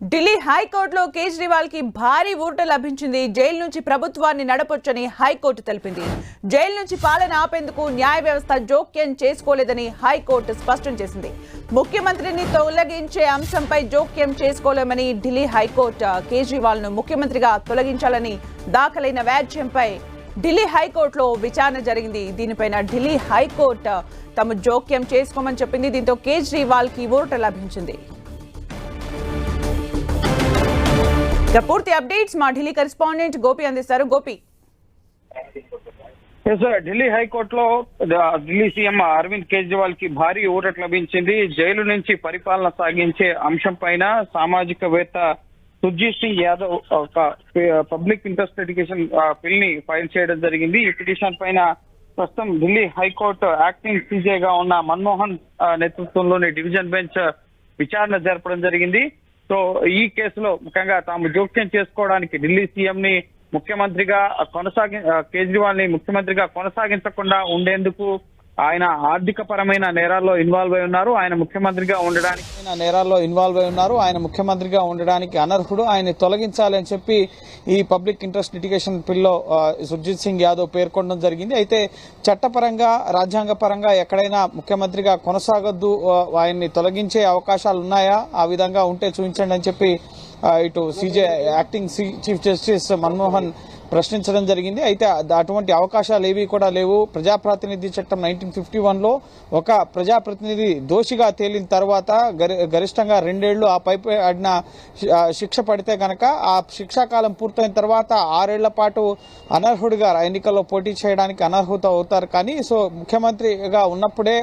ఢిల్లీ హైకోర్టులో కేజ్రీవాల్కి భారీ ఊరట లభించింది. జైలు నుంచి ప్రభుత్వాన్ని నడపొచ్చని హైకోర్టు తెలిపింది. జైలు నుంచి పాలన ఆపేందుకు న్యాయ వ్యవస్థ జోక్యం చేసుకోలేదని హైకోర్టు స్పష్టం చేసింది. ముఖ్యమంత్రిని తొలగించే అంశంపై జోక్యం చేసుకోలేమని ఢిల్లీ హైకోర్టు కేజ్రీవాల్ను ముఖ్యమంత్రిగా తొలగించాలని దాఖలైన వ్యాజ్యంపై ఢిల్లీ హైకోర్టులో విచారణ జరిగింది. దీనిపైన ఢిల్లీ హైకోర్టు తమ జోక్యం చేసుకోమని చెప్పింది. దీంతో కేజ్రీవాల్కి ఊరట లభించింది. ఇక పూర్తి అప్డేట్స్ మా ఢిల్లీ కరెస్పాండెంట్ గోపి అందిస్తారు. గోపి. ఎస్ సార్ ఢిల్లీ హైకోర్టులో ఢిల్లీ సీఎం అరవింద్ కేజ్రీవాల్కి భారీ ఊరట లభించింది. జైలు నుంచి పరిపాలన సాగించే అంశం పైన సామాజికవేత్త సుర్జీత్ సింగ్ యాదవ్ ఒక పబ్లిక్ ఇంట్రెస్ట్ ఎడ్యుకేషన్ బిల్ని ఫైల్ చేయడం జరిగింది. ఈ పిటిషన్ పైన ప్రస్తుతం ఢిల్లీ హైకోర్టు యాక్టింగ్ సీజేగా ఉన్న మన్మోహన్ నేతృత్వంలోని డివిజన్ బెంచ్ విచారణ జరపడం జరిగింది. సో ఈ కేసులో ముఖ్యంగా తాము జోక్యం చేసుకోవడానికి ఢిల్లీ సీఎం ని ముఖ్యమంత్రిగా కొనసాగి కేజ్రీవాల్ని ముఖ్యమంత్రిగా కొనసాగించకుండా ఉండేందుకు ఆయన ఆర్థిక పరమైన నేరాల్లో ఇన్వాల్వ్ అయి ఉన్నారు. ఆయన ముఖ్యమంత్రిగా ఉండడానికి నేరాల్లో ఇన్వాల్వ్ అయి ఉన్నారు. ఆయన ముఖ్యమంత్రిగా ఉండడానికి అనర్హుడు. ఆయన తొలగించాలి అని చెప్పి ఈ పబ్లిక్ ఇంట్రెస్ట్ లిటిగేషన్ బిల్లో సుర్జిత్ సింగ్ యాదవ్ పేర్కొనడం జరిగింది. అయితే చట్టపరంగా రాజ్యాంగ పరంగా ఎక్కడైనా ముఖ్యమంత్రిగా కొనసాగొద్దు ఆయన్ని తొలగించే అవకాశాలు ఉన్నాయా? ఆ విధంగా ఉంటే చూపించండి అని చెప్పి ఇటు CJ acting chief justice Manmohan ప్రశ్నించడం జరిగింది. అయితే అటువంటి అవకాశాలు ఏవి కూడా లేవు. ప్రజాప్రాతినిధి చట్టం నైన్టీన్ ఫిఫ్టీ వన్లో ఒక ప్రజాప్రతినిధి దోషిగా తేలిన తర్వాత గరి- గరిష్టంగా రెండేళ్ళు ఆ పైపు ఆడిన శిక్ష పడితే గనక ఆ శిక్షాకాలం పూర్తయిన తర్వాత ఆరేళ్ళ పాటు అనర్హుడిగా ఎన్నికల్లో పోటీ చేయడానికి అనర్హత అవుతారు. కానీ సో ముఖ్యమంత్రిగా ఉన్నప్పుడే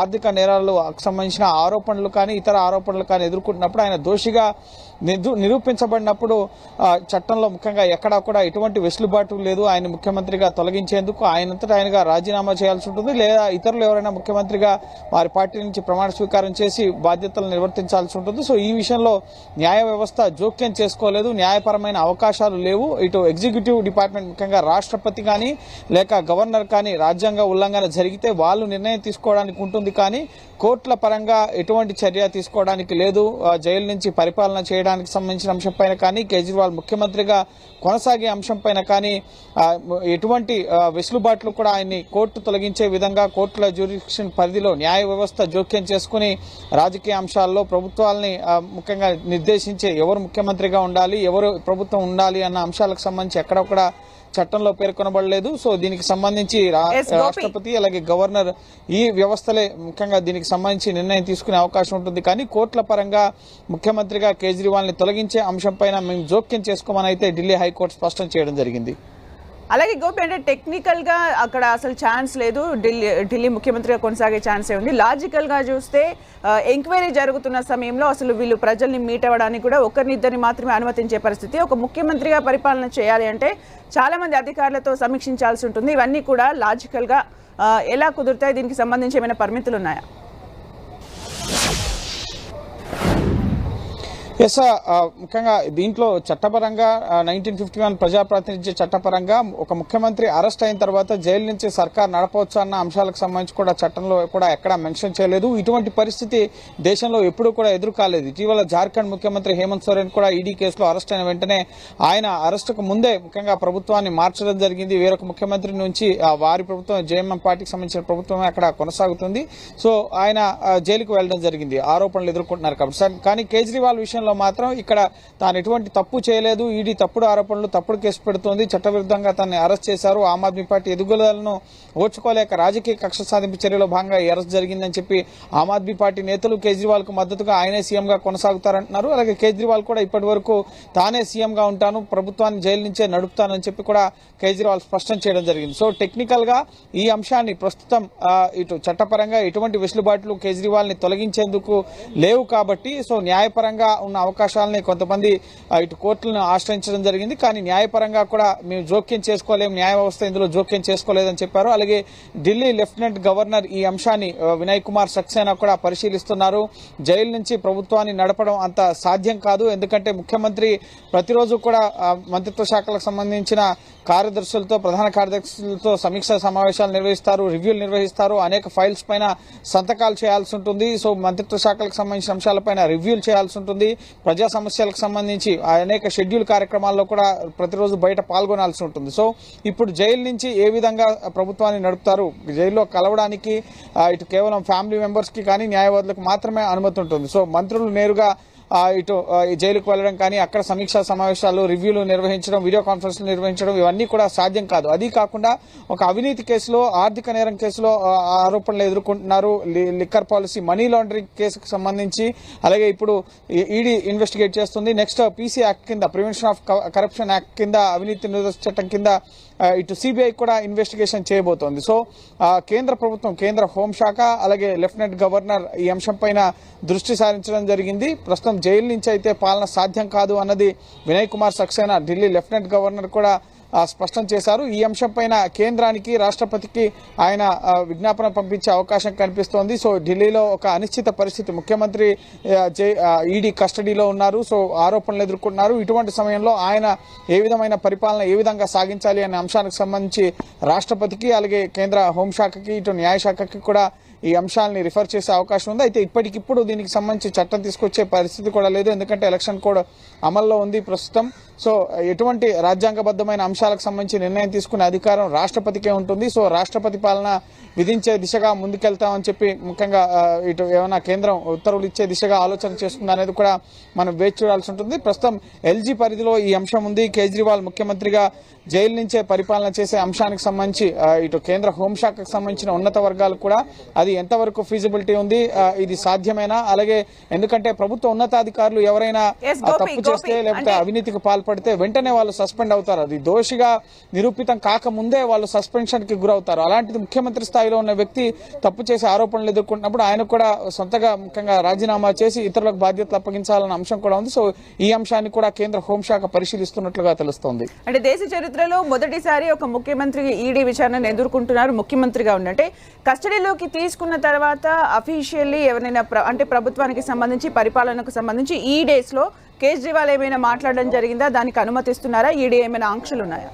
ఆర్థిక నేరాలకు సంబంధించిన ఆరోపణలు కానీ ఇతర ఆరోపణలు కానీ ఎదుర్కొంటున్నప్పుడు ఆయన దోషిగా నిరూపించబడినప్పుడు ఆ, చట్టంలో ముఖ్యంగా ఎక్కడా కూడా ఎటువంటి వెసులుబాటు లేదు. ఆయన ముఖ్యమంత్రిగా తొలగించేందుకు ఆయనంతటా ఆయనగా రాజీనామా చేయాల్సి ఉంటుంది. లేదా ఇతరులు ఎవరైనా ముఖ్యమంత్రిగా వారి పార్టీ నుంచి ప్రమాణ స్వీకారం చేసి బాధ్యతలు నిర్వర్తించాల్సి ఉంటుంది. సో ఈ విషయంలో న్యాయ వ్యవస్థ జోక్యం చేసుకోలేదు. న్యాయపరమైన అవకాశాలు లేవు. ఇటు ఎగ్జిక్యూటివ్ డిపార్ట్మెంట్ ముఖ్యంగా రాష్ట్రపతి కానీ లేక గవర్నర్ కానీ రాజ్యాంగ ఉల్లంఘన జరిగితే వాళ్ళు నిర్ణయం తీసుకోవడానికి ఉంటుంది కానీ కోర్టుల పరంగా ఎటువంటి చర్య తీసుకోవడానికి లేదు. ఆ, జైలు నుంచి పరిపాలన చేయడానికి సంబంధించిన అంశంపైన కానీ కేజ్రీవాల్ ముఖ్యమంత్రిగా కొనసాగే అంశంపైన కానీ ఎటువంటి వెసులుబాట్లు కూడా ఆయన్ని కోర్టు తొలగించే విధంగా కోర్టుల జ్యూరిక్షన్ పరిధిలో న్యాయ వ్యవస్థ జోక్యం చేసుకుని రాజకీయ అంశాల్లో ప్రభుత్వాలని ముఖ్యంగా నిర్దేశించే ఎవరు ముఖ్యమంత్రిగా ఉండాలి ఎవరు ప్రభుత్వం ఉండాలి అన్న అంశాలకు సంబంధించి ఎక్కడ కూడా చట్టంలో పేర్కొనబడలేదు. సో దీనికి సంబంధించి. రాష్ట్రపతి అలాగే గవర్నర్ ఈ వ్యవస్థలే ముఖ్యంగా దీనికి సంబంధించి నిర్ణయం తీసుకునే అవకాశం ఉంటుంది. కానీ కోర్టుల పరంగా ముఖ్యమంత్రిగా కేజ్రీవాల్ని తొలగించే అంశంపైన మేము జోక్యం చేసుకోమని అయితే ఢిల్లీ హైకోర్టు స్పష్టం చేయడం జరిగింది. అలాగే గోపి అంటే టెక్నికల్గా అక్కడ అసలు ఛాన్స్ లేదు. ఢిల్లీ ఢిల్లీ ముఖ్యమంత్రిగా కొనసాగే ఛాన్సే ఉంది. లాజికల్గా చూస్తే ఎంక్వైరీ జరుగుతున్న సమయంలో అసలు వీళ్ళు ప్రజల్ని మీట్ అవ్వడానికి కూడా ఒకరినిద్దరిని మాత్రమే అనుమతించే పరిస్థితి. ఒక ముఖ్యమంత్రిగా పరిపాలన చేయాలి అంటే చాలామంది అధికారులతో సమీక్షించాల్సి ఉంటుంది. ఇవన్నీ కూడా లాజికల్గా ఎలా కుదురుతాయి? దీనికి సంబంధించి ఏమైనా పరిమితులు ఉన్నాయా? ఎస్ uh, ముఖ్యంగా దీంట్లో చట్టపరంగా uh, నైన్టీన్ ఫిఫ్టీ వన్ ప్రజాప్రాతినిధ్య చట్టపరంగా ఒక ముఖ్యమంత్రి అరెస్ట్ అయిన తర్వాత జైలు నుంచి సర్కార్ నడపవచ్చు అన్న అంశాలకు సంబంధించి కూడా చట్టంలో కూడా ఎక్కడా మెన్షన్ చేయలేదు. ఇటువంటి పరిస్థితి దేశంలో ఎప్పుడూ కూడా ఎదురు కాలేదు ఇటీవల జార్ఖండ్ ముఖ్యమంత్రి హేమంత్ సోరెన్ కూడా ఈడీ కేసులో అరెస్ట్ అయిన వెంటనే ఆయన అరెస్టుకు ముందే ముఖ్యంగా ప్రభుత్వాన్ని మార్చడం జరిగింది. వేరొక ముఖ్యమంత్రి నుంచి uh, వారి ప్రభుత్వం జేఎంఎం పార్టీకి సంబంధించిన ప్రభుత్వమే అక్కడ కొనసాగుతుంది. సో ఆయన జైలుకు వెళ్ళడం జరిగింది. ఆరోపణలు ఎదుర్కొంటున్నారు కాబట్టి. కానీ కేజ్రీవాల్ విషయంలో మాత్రం ఇక్కడ తాను ఎటువంటి తప్పు చేయలేదు. ఈడీ తప్పుడు ఆరోపణలు తప్పుడు కేసు పెడుతోంది. చట్టవిరుద్ధంగా తనని అరెస్ట్ చేశారు. ఆమ్ ఆద్మీ పార్టీ ఎదుగుదలను ఓర్చుకోలేక రాజకీయ కక్ష సాధింపు చర్యలో భాగంగా ఈ అరెస్ట్ జరిగిందని చెప్పి ఆమ్ ఆద్మీ పార్టీ నేతలు కేజ్రీవాల్ మద్దతుగా ఆయనే సీఎం గా కొనసాగుతారంటున్నారు. అలాగే కేజ్రీవాల్ కూడా ఇప్పటి వరకు తానే సీఎంగా ఉంటాను. ప్రభుత్వాన్ని జైలు నుంచే నడుపుతానని చెప్పి కూడా కేజ్రీవాల్ స్పష్టం చేయడం జరిగింది. సో టెక్నికల్గా ఈ అంశాన్ని ప్రస్తుతం ఇటు చట్టపరంగా ఎటువంటి వెసులుబాట్లు కేజ్రీవాల్ని తొలగించేందుకు లేవు కాబట్టి సో న్యాయపరంగా ఉన్న అవకాశాలని కొంతమంది ఇటు కోర్టులను ఆశ్రయించడం జరిగింది. కానీ న్యాయపరంగా కూడా మేము జోక్యం చేసుకోలేము. న్యాయ వ్యవస్థ ఇందులో జోక్యం చేసుకోలేదని చెప్పారు. అలాగే ఢిల్లీ లెఫ్టినెంట్ గవర్నర్ ఈ అంశాన్ని వినయ్ కుమార్ సక్సేనా కూడా పరిశీలిస్తున్నారు. జైలు నుంచి ప్రభుత్వాన్ని నడపడం అంత సాధ్యం కాదు. ఎందుకంటే ముఖ్యమంత్రి ప్రతిరోజు కూడా మంత్రిత్వ శాఖలకు సంబంధించిన కార్యదర్శులతో ప్రధాన కార్యదర్శులతో సమీక్ష సమావేశాలు నిర్వహిస్తారు రివ్యూలు నిర్వహిస్తారు. అనేక ఫైల్స్ పైన సంతకాలు చేయాల్సి ఉంటుంది. సో మంత్రిత్వ శాఖలకు సంబంధించిన అంశాలపైన రివ్యూలు చేయాల్సి ఉంటుంది. ప్రజా సమస్యలకు సంబంధించి అనేక షెడ్యూల్ కార్యక్రమాల్లో కూడా ప్రతిరోజు బయట పాల్గొనాల్సి ఉంటుంది. సో ఇప్పుడు జైలు నుంచి ఏ విధంగా ప్రభుత్వాన్ని నడుపుతారు? జైల్లో కలవడానికి ఇటు కేవలం ఫ్యామిలీ మెంబర్స్కి కానీ న్యాయవాదులకు మాత్రమే అనుమతి ఉంటుంది. సో మంత్రులు నేరుగా ఇటు జైలుకు వెళ్ళడం కానీ అక్కడ సమీక్షా సమావేశాలు రివ్యూలు నిర్వహించడం వీడియో కాన్ఫరెన్స్లు నిర్వహించడం ఇవన్నీ కూడా సాధ్యం కాదు. అది కాకుండా ఒక అవినీతి కేసులో ఆర్థిక నేరం కేసులో ఆరోపణలు ఎదుర్కొంటున్నారు లి- లిక్కర్ పాలసీ మనీ లాండరింగ్ కేసుకు సంబంధించి. అలాగే ఇప్పుడు ఈడీ ఇన్వెస్టిగేట్ చేస్తుంది. నెక్స్ట్ పీసీ యాక్ట్ కింద ప్రివెన్షన్ ఆఫ్ కరప్షన్ యాక్ట్ కింద అవినీతి నిరోధక చట్టం కింద ఇటు సిబిఐ కూడా ఇన్వెస్టిగేషన్ చేయబోతోంది. సో కేంద్ర ప్రభుత్వం కేంద్ర హోంశాఖ అలాగే లెఫ్టినెంట్ గవర్నర్ ఈ అంశంపైన దృష్టి సారించడం జరిగింది. ప్రస్తుతం జైలు నుంచి అయితే పాలన సాధ్యం కాదు అన్నది వినయ్ కుమార్ సక్సేనా ఢిల్లీ లెఫ్టినెంట్ గవర్నర్ కూడా స్పష్టం చేశారు. ఈ అంశంపైన కేంద్రానికి రాష్ట్రపతికి ఆయన విజ్ఞాపన పంపించే అవకాశం కనిపిస్తోంది. సో ఢిల్లీలో ఒక అనిశ్చిత పరిస్థితి. ముఖ్యమంత్రి జై- ఈడీ కస్టడీలో ఉన్నారు. సో ఆరోపణలు ఎదుర్కొన్నారు ఇటువంటి సమయంలో ఆయన ఏ విధమైన పరిపాలన ఏ విధంగా సాగించాలి అనే అంశానికి సంబంధించి రాష్ట్రపతికి అలాగే కేంద్ర హోంశాఖకి ఇటు న్యాయశాఖకి కూడా ఈ అంశాలని రిఫర్ చేసే అవకాశం ఉంది. అయితే ఇప్పటికిప్పుడు దీనికి సంబంధించి చట్టం తీసుకొచ్చే పరిస్థితి కూడా లేదు. ఎందుకంటే ఎలక్షన్ కోడ్ అమల్లో ఉంది ప్రస్తుతం. సో ఎటువంటి రాజ్యాంగబద్ధమైన అంశాలకు సంబంధించి నిర్ణయం తీసుకునే అధికారం రాష్ట్రపతికే ఉంటుంది. సో రాష్ట్రపతి పాలన విధించే దిశగా ముందుకెళ్తామని చెప్పి ముఖ్యంగా ఇటు ఏమైనా కేంద్రం ఉత్తర్వులు ఇచ్చే దిశగా ఆలోచన చేస్తుందా అనేది కూడా మనం వేచి చూడాల్సి ఉంటుంది. ప్రస్తుతం ఎల్జీ పరిధిలో ఈ అంశం ఉంది. కేజ్రీవాల్ ముఖ్యమంత్రిగా జైలు నుంచే పరిపాలన చేసే అంశానికి సంబంధించి ఇటు కేంద్ర హోంశాఖకు సంబంధించిన ఉన్నత వర్గాలు కూడా అది ఎంతవరకు ఫీజిబిలిటీ ఉంది ఇది సాధ్యమేనా? అలాగే ఎందుకంటే ప్రభుత్వ ఉన్నతాధికారులు ఎవరైనా తప్పు. చేస్తే లేకపోతే అవినీతికి పడితే వెంటనే వాళ్ళు సస్పెండ్ అవుతారు. అది దోషిగా నిరూపితం కాకముందే వాళ్ళు సస్పెన్షన్కి గురవుతారు. అలాంటిది ముఖ్యమంత్రి స్థాయిలో ఉన్న వ్యక్తి తప్పు చేసి ఆరోపణలు ఎదుర్కొంటున్నప్పుడు ఆయన కూడా సొంతగా ముఖ్యంగా రాజీనామా చేసి ఇతరులకు బాధ్యతలు అప్పగించాలన్న అంశం కూడా ఉంది. సో ఈ అంశాన్ని కూడా కేంద్ర హోంశాఖ పరిశీలిస్తున్నట్లుగా తెలుస్తోంది. అంటే దేశ చరిత్రలో మొదటిసారి ఒక ముఖ్యమంత్రి ఈడీ విచారణను ఎదుర్కొంటున్నారు. ముఖ్యమంత్రిగా ఉండంటే కస్టడీలోకి తీసుకున్న తర్వాత అఫీషియల్లీ ఎవరైనా ప్ర- అంటే ప్రభుత్వానికి సంబంధించి పరిపాలనకు సంబంధించి ఈ డేస్లో కేజ్రీవాల్ ఏమైనా మాట్లాడడం జరిగిందా? దానికి అనుమతిస్తున్నారా? ఈడీ ఏమైనా ఆంక్షలు ఉన్నాయా?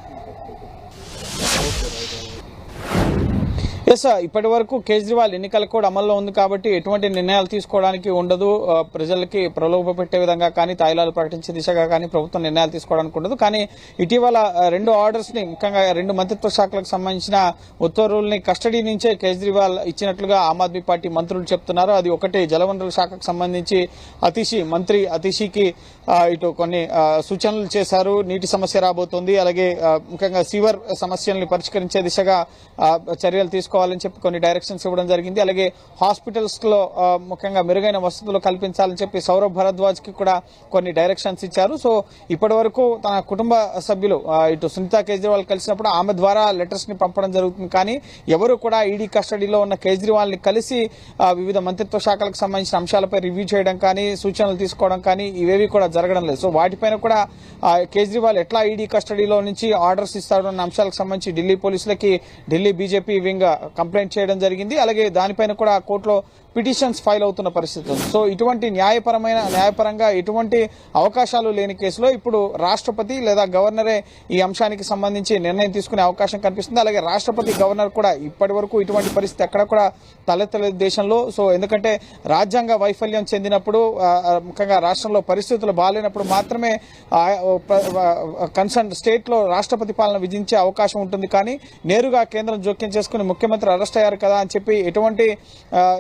ఎస్ ఇప్పటి వరకు కేజ్రీవాల్ ఎన్నికల కూడా అమల్లో ఉంది కాబట్టి ఎటువంటి నిర్ణయాలు తీసుకోవడానికి ఉండదు. ప్రజలకి ప్రలోభ పెట్టే విధంగా కానీ తాయిలాలు ప్రకటించే దిశగా కానీ ప్రభుత్వం నిర్ణయాలు తీసుకోవడానికి ఉండదు. కానీ ఇటీవల రెండు ఆర్డర్స్ని ముఖ్యంగా రెండు మంత్రిత్వ శాఖలకు సంబంధించిన ఉత్తర్వుల్ని కస్టడీ నుంచే కేజ్రీవాల్ ఇచ్చినట్లుగా ఆమ్ ఆద్మీ పార్టీ మంత్రులు చెప్తున్నారు. అది ఒకటి. జలవనరుల శాఖకు సంబంధించి అతిషి మంత్రి అతిషికి ఇటు కొన్ని సూచనలు చేశారు. నీటి సమస్య రాబోతోంది. అలాగే ముఖ్యంగా సీవర్ సమస్యల్ని పరిష్కరించే దిశగా చర్యలు తీసుకోవాలి చేసుకోవాలని చెప్పి కొన్ని డైరెక్షన్స్ ఇవ్వడం జరిగింది. అలాగే హాస్పిటల్స్లో ముఖ్యంగా మెరుగైన వసతులు కల్పించాలని చెప్పి సౌరవ్ భరద్వాజ్కి కూడా కొన్ని డైరెక్షన్స్ ఇచ్చారు. సో ఇప్పటి వరకు తన కుటుంబ సభ్యులు ఇటు సునీతా కేజ్రీవాల్ కలిసినప్పుడు ఆమె ద్వారా లెటర్స్ని పంపడం జరుగుతుంది. కానీ ఎవరు కూడా ఈడీ కస్టడీలో ఉన్న కేజ్రీవాల్ని కలిసి వివిధ మంత్రిత్వ శాఖలకు సంబంధించిన అంశాలపై రివ్యూ చేయడం కానీ సూచనలు తీసుకోవడం కానీ ఇవేవి కూడా జరగడం లేదు. సో వాటిపైన కూడా కేజ్రీవాల్ ఎట్లా ఈడీ కస్టడీలో నుంచి ఆర్డర్స్ ఇస్తాడు అన్న అంశాలకు సంబంధించి ఢిల్లీ పోలీసులకి ఢిల్లీ బీజేపీ వింగ్ కంప్లైంట్ చేయడం జరిగింది. అలాగే దానిపైన కూడా కోర్టులో పిటిషన్స్ ఫైల్ అవుతున్న పరిస్థితి సో ఇటువంటి న్యాయపరమైన న్యాయపరంగా ఎటువంటి అవకాశాలు లేని కేసులో ఇప్పుడు రాష్ట్రపతి లేదా గవర్నరే ఈ అంశానికి సంబంధించి నిర్ణయం తీసుకునే అవకాశం కనిపిస్తుంది. అలాగే రాష్ట్రపతి గవర్నర్ కూడా ఇప్పటి వరకు ఇటువంటి పరిస్థితి ఎక్కడ కూడా తలెత్తలేదు దేశంలో. సో ఎందుకంటే రాజ్యాంగ వైఫల్యం చెందినప్పుడు ముఖ్యంగా రాష్ట్రంలో పరిస్థితులు బాగాలేనప్పుడు మాత్రమే కన్సర్న్ స్టేట్లో రాష్ట్రపతి పాలన విధించే అవకాశం ఉంటుంది. కానీ నేరుగా కేంద్రం జోక్యం చేసుకుని ముఖ్యమంత్రి అరెస్ట్ అయ్యారు కదా అని చెప్పి ఎటువంటి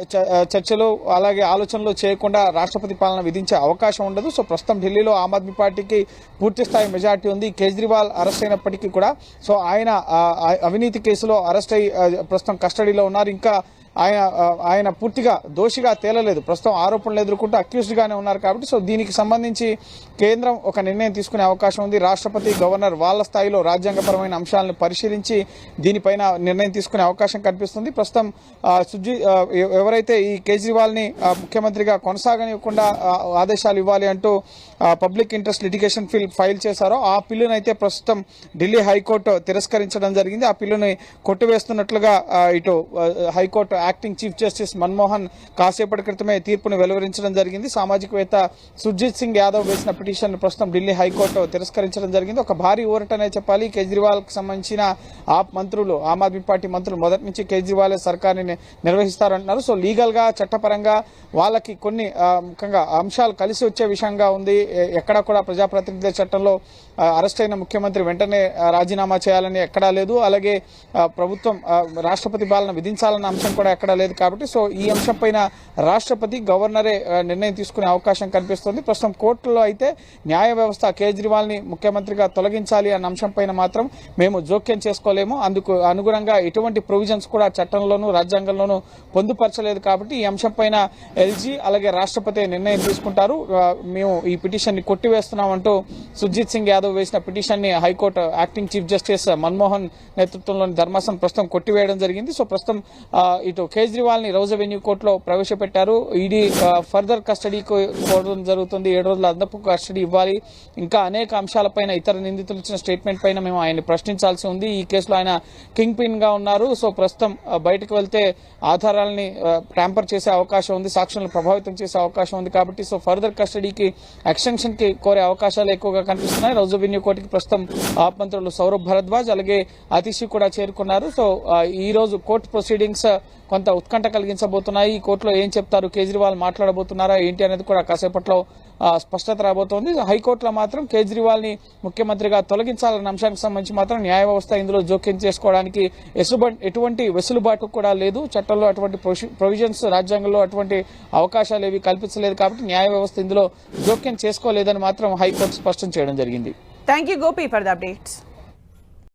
చ- చర్చలు అలాగే ఆలోచనలు చేయకుండా రాష్ట్రపతి పాలన విధించే అవకాశం ఉండదు. సో ప్రస్తుతం ఢిల్లీలో ఆమ్ ఆద్మీ పార్టీకి పూర్తి స్థాయి మెజార్టీ ఉంది. కేజ్రీవాల్ అరెస్ట్ అయినప్పటికీ కూడా సో ఆయన అవినీతి కేసులో అరెస్ట్ అయ్యి ప్రస్తుతం కస్టడీలో ఉన్నారు. ఇంకా ఆయన ఆయన పూర్తిగా దోషిగా తేలలేదు. ప్రస్తుతం ఆరోపణలు ఎదుర్కొంటూ అక్యూజ్డ్గానే ఉన్నారు కాబట్టి సో దీనికి సంబంధించి కేంద్రం ఒక నిర్ణయం తీసుకునే అవకాశం ఉంది. రాష్ట్రపతి గవర్నర్ వాళ్ళ స్థాయిలో రాజ్యాంగపరమైన అంశాలను పరిశీలించి దీనిపైన నిర్ణయం తీసుకునే అవకాశం కనిపిస్తుంది. ప్రస్తుతం సుజీ సుజి ఎవరైతే ఈ కేజ్రీవాల్ని ముఖ్యమంత్రిగా కొనసాగనివ్వకుండా ఆదేశాలు ఇవ్వాలి అంటూ public interest litigation PIL file చేశారో ఆ పిల్లును అయితే ప్రస్తుతం ఢిల్లీ హైకోర్టు తిరస్కరించడం జరిగింది. ఆ పిల్లుని కొట్టివేస్తున్నట్లుగా ఇటు high court acting chief justice Manmohan కాసేపటి క్రితమే తీర్పును వెలువరించడం జరిగింది. సామాజికవేత్త సుర్జిత్ సింగ్ యాదవ్ వేసిన పిటిషన్ ప్రస్తుతం ఢిల్లీ హైకోర్టు తిరస్కరించడం జరిగింది. ఒక భారీ ఊరటనే చెప్పాలి. కేజ్రీవాల్కి సంబంధించిన ఆప్ మంత్రులు ఆమ్ ఆద్మీ పార్టీ మంత్రులు మొదటి నుంచి కేజ్రీవాల్ సర్కార్ని నిర్వహిస్తారంటున్నారు. సో లీగల్గా చట్టపరంగా వాళ్ళకి కొన్ని ముఖ్యంగా అంశాలు కలిసి వచ్చే విషయంగా ఉంది. ఎక్కడ కూడా ప్రజాప్రతినిధుల చట్టంలో అరెస్ట్ అయిన ముఖ్యమంత్రి వెంటనే రాజీనామా చేయాలని ఎక్కడా లేదు. అలాగే ప్రభుత్వం రాష్ట్రపతి పాలన విధించాలన్న అంశం కూడా ఎక్కడా లేదు కాబట్టి సో ఈ అంశం పైన రాష్ట్రపతి గవర్నరే నిర్ణయం తీసుకునే అవకాశం కనిపిస్తుంది. ప్రస్తుతం కోర్టులో అయితే న్యాయ వ్యవస్థ కేజ్రీవాల్ని ముఖ్యమంత్రిగా తొలగించాలి అన్న అంశం పైన మాత్రం మేము జోక్యం చేసుకోలేము. అందుకు అనుగుణంగా ఎటువంటి ప్రొవిజన్స్ కూడా చట్టంలోనూ రాజ్యాంగంలోనూ పొందుపరచలేదు కాబట్టి ఈ అంశం పైన ఎల్జీ అలాగే రాష్ట్రపతి నిర్ణయం తీసుకుంటారు. మేము ఈ పిటిషన్ని కొట్టివేస్తున్నామంటూ సుజిత్ సింగ్ యాదవ్ వేసిన పిటిషన్ని high court acting chief justice Manmohan నేతృత్వంలోని ధర్మాసనం ప్రస్తుతం కొట్టివేయడం జరిగింది. సో ప్రస్తుతం ఇటు ఇటు కేజ్రీవాల్ని రౌజ్ అవెన్యూ కోర్టులో ప్రవేశపెట్టారు. ఈడీ ఫర్దర్ కస్టడీకి కోరడం జరుగుతుంది. ఏడు రోజుల అదనపు కస్టడీ ఇవ్వాలి. ఇంకా అనేక అంశాలపైన ఇతర నిందితులు ఇచ్చిన స్టేట్మెంట్ పైన మేము ఆయన్ని ప్రశ్నించాల్సి ఉంది. ఈ కేసులో ఆయన కింగ్ పిన్గా ఉన్నారు. సో ప్రస్తుతం బయటకు వెళ్తే ఆధారాలని ట్యాంపర్ చేసే అవకాశం ఉంది. సాక్షులను ప్రభావితం చేసే అవకాశం ఉంది కాబట్టి సో ఫర్దర్ కస్టడీకి ఎక్స్టెన్షన్కి కోరే అవకాశాలు ఎక్కువగా కనిపిస్తున్నాయి. రౌజ్ అవెన్యూ కోర్టుకి ప్రస్తుతం ఆప్ మంత్రులు సౌరభ్ భరద్వాజ్ అలాగే అతిషి కూడా చేరుకున్నారు. సో ఈ రోజు కోర్టు ప్రొసీడింగ్స్ కొంత ఉత్కంఠ కలిగించబోతున్నాయి. ఈ కోర్టులో ఏం చెప్తారు? కేజ్రీవాల్ మాట్లాడబోతున్నారా? ఏంటి అనేది కూడా కాసేపట్లో స్పష్టత రాబోతోంది. హైకోర్టులో మాత్రం కేజ్రీవాల్ని ముఖ్యమంత్రిగా తొలగించాలన్న అంశానికి సంబంధించి మాత్రం న్యాయ వ్యవస్థ ఇందులో జోక్యం చేసుకోవడానికి ఎటువంటి వెసులుబాటు కూడా లేదు. చట్టంలో అటువంటి ప్రొవిజన్స్ రాజ్యాంగంలో అటువంటి అవకాశాలు ఏవి కల్పించలేదు కాబట్టి న్యాయ వ్యవస్థ ఇందులో జోక్యం చేసుకోలేదని మాత్రం హైకోర్టు స్పష్టం చేయడం జరిగింది. Thank you Gopi for the updates